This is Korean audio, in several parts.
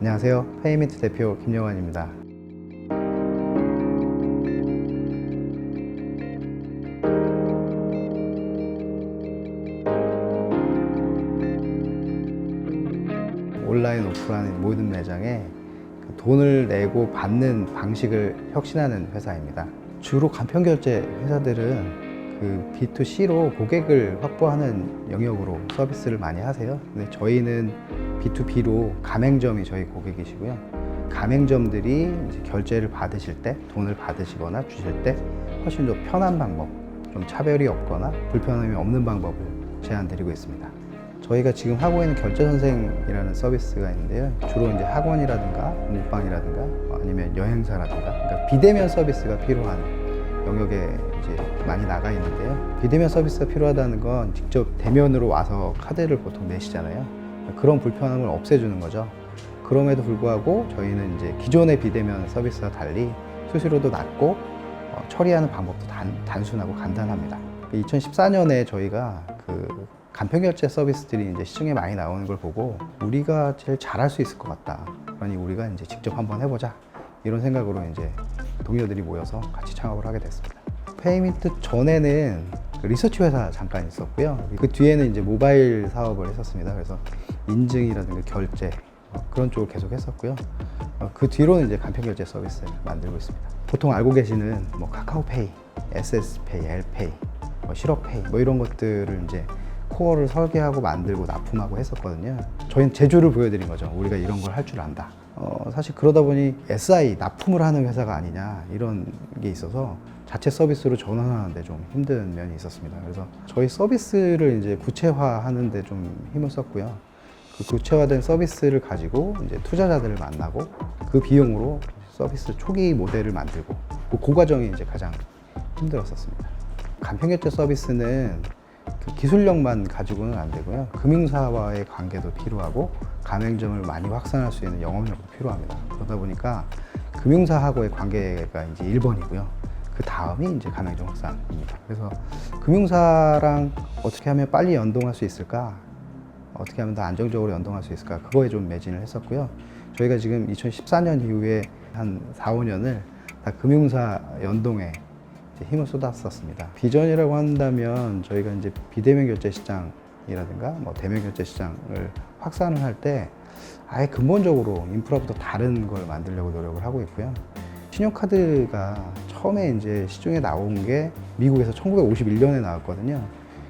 안녕하세요. 페이미트 대표 김영환입니다. 온라인, 오프라인 모든 매장에 그 돈을 내고 받는 방식을 혁신하는 회사입니다. 주로 간편 결제 회사들은 그 B2C로 고객을 확보하는 영역으로 서비스를 많이 하세요. 근데 저희는 B2B로 가맹점이 저희 고객이시고요. 가맹점들이 이제 결제를 받으실 때, 돈을 받으시거나 주실 때 훨씬 더 편한 방법, 좀 차별이 없거나 불편함이 없는 방법을 제안드리고 있습니다. 저희가 지금 하고 있는 결제 선생이라는 서비스가 있는데요. 주로 이제 학원이라든가 문방이라든가 아니면 여행사라든가 그러니까 비대면 서비스가 필요한 영역에 이제 많이 나가 있는데요. 비대면 서비스가 필요하다는 건 직접 대면으로 와서 카드를 보통 내시잖아요. 그런 불편함을 없애주는 거죠. 그럼에도 불구하고 저희는 이제 기존의 비대면 서비스와 달리 수수료도 낮고 어, 처리하는 방법도 단, 단순하고 간단합니다. 2014년에 저희가 그 간편 결제 서비스들이 이제 시중에 많이 나오는 걸 보고 우리가 제일 잘할 수 있을 것 같다. 그러니 우리가 이제 직접 한번 해보자. 이런 생각으로 이제 동료들이 모여서 같이 창업을 하게 됐습니다. 페이미트 전에는 그 리서치 회사 잠깐 있었고요. 그 뒤에는 이제 모바일 사업을 했었습니다. 그래서 인증이라든가 결제 어, 그런 쪽을 계속 했었고요. 어, 그 뒤로는 이제 간편 결제 서비스를 만들고 있습니다. 보통 알고 계시는 뭐 카카오페이, SS페이, L페이, 뭐 실업페이 뭐 이런 것들을 이제 코어를 설계하고 만들고 납품하고 했었거든요. 저희는 제조를 보여드린 거죠. 우리가 이런 걸 할 줄 안다. 어, 사실 그러다 보니 SI 납품을 하는 회사가 아니냐 이런 게 있어서 자체 서비스로 전환하는데 좀 힘든 면이 있었습니다. 그래서 저희 서비스를 이제 구체화하는데 좀 힘을 썼고요. 그 구체화된 서비스를 가지고 이제 투자자들을 만나고 그 비용으로 서비스 초기 모델을 만들고 그, 그 과정이 이제 가장 힘들었었습니다. 간편결제 서비스는 그 기술력만 가지고는 안 되고요. 금융사와의 관계도 필요하고 가맹점을 많이 확산할 수 있는 영업력도 필요합니다. 그러다 보니까 금융사하고의 관계가 이제 1번이고요. 그 다음이 이제 가맹점 확산입니다. 그래서 금융사랑 어떻게 하면 빨리 연동할 수 있을까? 어떻게 하면 더 안정적으로 연동할 수 있을까? 그거에 좀 매진을 했었고요. 저희가 지금 2014년 이후에 한 4, 5년을 다 금융사 연동에 힘을 쏟았었습니다. 비전이라고 한다면 저희가 이제 비대면 결제 시장이라든가 뭐 대면 결제 시장을 확산을 할 때 아예 근본적으로 인프라부터 다른 걸 만들려고 노력을 하고 있고요. 신용카드가 처음에 이제 시중에 나온 게 미국에서 1951년에 나왔거든요.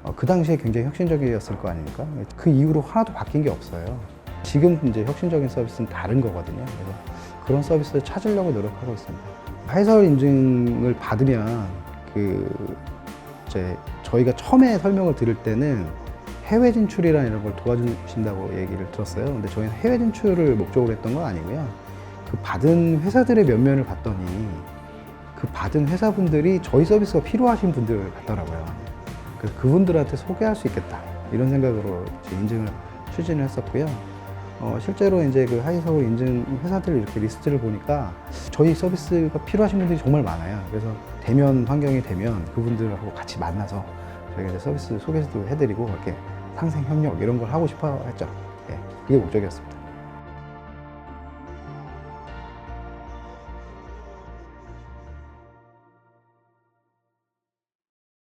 어, 그 당시에 굉장히 혁신적이었을 거 아닙니까? 그 이후로 하나도 바뀐 게 없어요. 지금 이제 혁신적인 서비스는 다른 거거든요. 그래서 그런 서비스를 찾으려고 노력하고 있습니다. 해설 인증을 받으면 그 이제 저희가 처음에 설명을 드릴 때는 해외 진출이라는 이런 걸 도와주신다고 얘기를 들었어요. 근데 저희는 해외 진출을 목적으로 했던 건 아니고요. 그 받은 회사들의 면면을 봤더니 그 받은 회사분들이 저희 서비스가 필요하신 분들 같더라고요. 그래서 그분들한테 소개할 수 있겠다 이런 생각으로 인증을 추진을 했었고요. 어, 실제로 이제 그 하이서울 인증 회사들 이렇게 리스트를 보니까 저희 서비스가 필요하신 분들이 정말 많아요. 그래서 대면 환경이 되면 그분들하고 같이 만나서 저희가 이제 서비스 소개도 해드리고 이렇게 상생 협력 이런 걸 하고 싶어 했죠. 예, 그게 목적이었습니다.